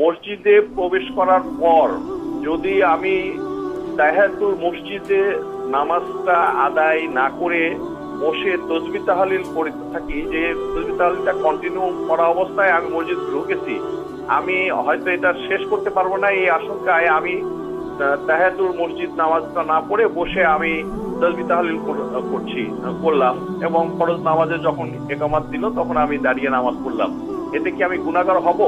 মসজিদে প্রবেশ করার পর যদি আমি তাহাতুল মসজিদে নামাজটা আদায় না করে বসে তসবি তাহালিল করতে থাকি, যে তসবি তাহালিলটা কন্টিনিউ করা অবস্থায় আমি মসজিদ ঢুকেছি, আমি হয়তো এটা শেষ করতে পারব না এই আশঙ্কায় আমি তাহাতুল মসজিদ নামাজটা না পড়ে বসে আমি তসবি তাহালিল করছি, করলাম এবং ফরজ নামাজে যখন একামাত দিল তখন আমি দাঁড়িয়ে নামাজ পড়লাম। এতে কি আমি গুণাগার হব?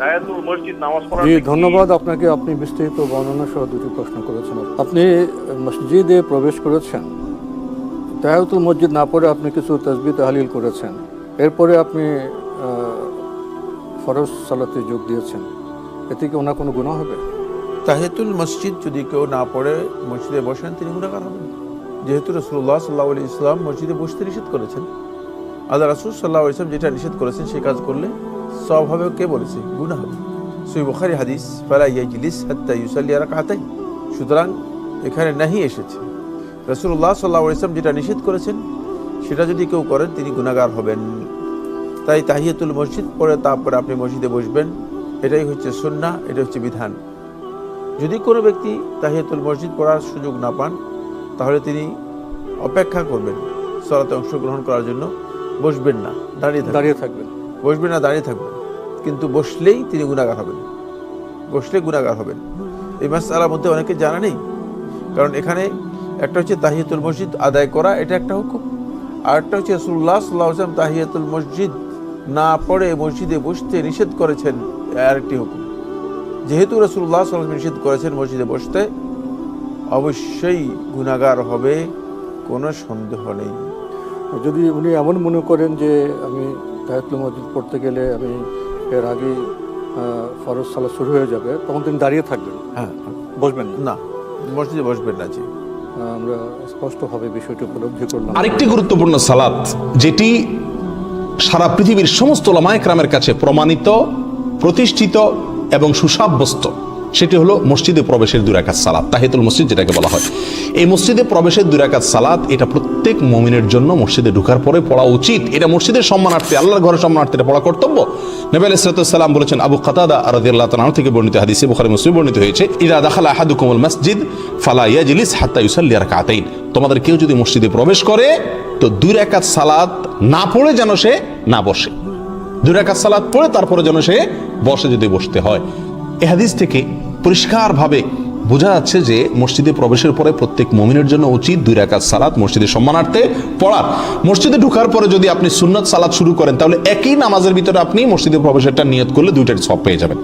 তাহাতুল মসজিদ নামাজ পড়ার জি ধন্যবাদ। আপনাকে আপনি বিস্তারিত বর্ণনা সহ দুটি প্রশ্ন করেছেন। আপনি মসজিদে প্রবেশ করেছেন। তাহাতুল মসজিদ না পড়ে আপনি কিছু তসবি তাহলিল করেছেন। এরপরে আপনি ফরজ সালাতে যোগ দিয়েছেন। এতে কি ওনার কোনো গুণা হবে? তাহেতুল মসজিদ যদি কেউ না পড়ে মসজিদে বসেন তিনি গুণাগার হবেন। যেহেতু রসুল্লাহ সাল্লাহ আলি ইসলাম মসজিদে বসতে নিষেধ করেছেন। আল্লাহ রাসুল সাল্লাহ ইসলাম যেটা নিষেধ করেছেন সেই কাজ করলে সব হবে কে বলেছে? গুণা হবে সুই বুখারি হাদিস, ফালা ইয়াজলিস হাত্তা ইউসাল্লি রাকাতাই সুতরাং এখানে নাহি এসেছে। রসুল্লাহ সাল্লাহ ইসলাম যেটা নিষেধ করেছেন, সেটা যদি কেউ করেন, তিনি গুণাগার হবেন। তাই তাহিয়াতুল মসজিদ পড়ে তারপরে আপনি মসজিদে বসবেন। এটাই হচ্ছে সুন্নাহ এটা হচ্ছে বিধান। যদি কোনো ব্যক্তি তাহিয়াতুল মসজিদ পড়ার সুযোগ না পান, তাহলে তিনি অপেক্ষা করবেন। সলাতে অংশগ্রহণ করার জন্য বসবেন না, দাঁড়িয়ে দাঁড়িয়ে থাকবেন। বসবেন না, দাঁড়িয়ে থাকবেন কিন্তু বসলেই তিনি গুণাগার হবেন। বসলে গুণাগার হবেন। এই মাসালার মধ্যে অনেকে জানা নেই। কারণ এখানে একটা হচ্ছে তাহিয়াতুল মসজিদ আদায় করা, এটা একটা হুকুম। আর একটা হচ্ছে রসুল্লাহ সাল্লাহ আসলাম তাহিয়াতুল মসজিদ না পড়ে মসজিদে বসতে নিষেধ করেছেন আরেকটি হুকুম। যেহেতু রসুল্লাহ সাল্লাম নিষেধ করেছেন মসজিদে বসতে, অবশ্যই গুণাগার হবে, কোনো সন্দেহ নেই। যদি উনি এমন মনে করেন যে আমি তাহাতুল মসজিদ পড়তে গেলে আমি এর আগে ফরজ সালা শুরু হয়ে যাবে তখন তিনি দাঁড়িয়ে থাকবেন। হ্যাঁ বসবেন না? না। মসজিদে বসবেন না জি। আমরা স্পষ্টভাবে বিষয়টি উপলব্ধি করলাম। আরেকটি গুরুত্বপূর্ণ সালাত যেটি সারা পৃথিবীর সমস্ত লামায়করামের কাছে প্রমাণিত প্রতিষ্ঠিত এবং সুসাব্যস্ত। সেটি হলো মসজিদে প্রবেশের দুরাকাত সালাত, তাহিতুল মসজিদ যেটাকে বলা হয়। এই মসজিদে প্রবেশের দুরাকাত সালাত, এটা প্রত্যেক মমিনের জন্য মসজিদে ঢুকার পরে পড়া উচিত। এটা মসজিদের সম্মানার্থে, আল্লাহর ঘরের সম্মানার্থে এটা পড়া কর্তব্য। নবী আলাইহিসসালাম বলেছেন, আবু কাতাদা রাদিয়াল্লাহু তাআলা থেকে বর্ণিত হাদিসে বুখারী মুসলিম বর্ণিত হয়েছে, ইদা দাখালা আহাদুকুমুল মসজিদ, ফালা ইয়াজলিস হাত্তা ইউসাল্লি রাকাতাইন। তোমাদের কেউ যদি মসজিদে প্রবেশ করে, তো দুই রাকাত সালাত না পড়ে যেন সে না বসে। দুই রাকাত সালাত পড়ে তারপরে যেন সে বসে যদি বসতে হয়। এ হাদিস থেকে পরিষ্কারভাবে বোঝা যাচ্ছে যে মসজিদে প্রবেশের পরে প্রত্যেক মমিনের জন্য উচিত দুই রাকাত সালাত মসজিদে সম্মানার্থে পড়ার। মসজিদে ঢুকার পরে যদি আপনি সুন্নত সালাত শুরু করেন, তাহলে একই নামাজের ভিতরে আপনি মসজিদে প্রবেশেরটা নিয়ত করলে দুইটার সব পেয়ে যাবেন।